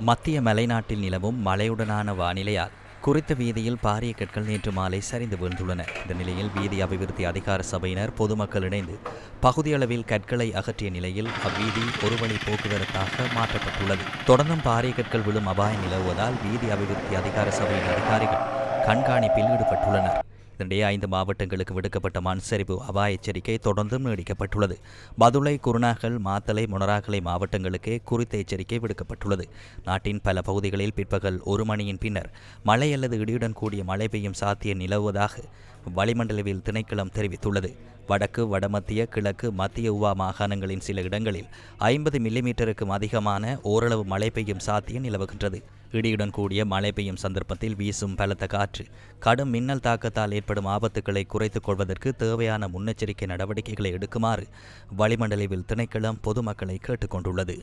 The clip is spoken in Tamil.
மத்திய மலைநாட்டில் நிலவும் மழையுடனான வானிலையால் குறித்த வீதியில் பாரிய கற்கள் நேற்று மாலை சரிந்து விழுந்துள்ளன. இந்த நிலையில் வீதி அபிவிருத்தி அதிகார சபையினர் பொதுமக்கள் இணைந்து பகுதியளவில் கற்களை அகற்றிய நிலையில் அவ்வீதி ஒரு வழி போக்குவரத்தாக மாற்றப்பட்டுள்ளது. தொடர்ந்தும் பாரிய கற்கள் விழும் அபாயம் நிலவுவதால் வீதி அபிவிருத்தி அதிகார சபையின் அதிகாரிகள் கண்காணிப்பில் ஈடுபட்டுள்ளனர். இதனிடையே ஐந்து மாவட்டங்களுக்கு விடுக்கப்பட்ட மண் சரிவு அபாய எச்சரிக்கை தொடர்ந்தும் நீடிக்கப்பட்டுள்ளது. பதுளை குருநாகல் மாத்தலை முனராகலை மாவட்டங்களுக்கே குறித்த எச்சரிக்கை விடுக்கப்பட்டுள்ளது. நாட்டின் பல பகுதிகளில் பிற்பகல் ஒரு மணியின் பின்னர் மழை அல்லது இடியுடன் கூடிய மழை பெய்யும் சாத்தியம் நிலவுவதாக வளிமண்டலவில் திணைக்களம் தெரிவித்துள்ளது. வடக்கு வடமத்திய கிழக்கு மத்திய உவா மாகாணங்களின் சில இடங்களில் ஐம்பது மில்லிமீட்டருக்கும் அதிகமான ஓரளவு மழை பெய்யும் சாத்தியம் நிலவுகின்றது. இடியுடன் கூடிய மழை பெய்யும் சந்தர்ப்பத்தில் வீசும் பலத்த காற்று கடும் மின்னல் தாக்கத்தால் ஏற்படும் ஆபத்துக்களை குறைத்துக் கொள்வதற்கு தேவையான முன்னெச்சரிக்கை நடவடிக்கைகளை எடுக்குமாறு வளிமண்டலவில் திணைக்களம் பொதுமக்களை கேட்டுக்கொண்டுள்ளது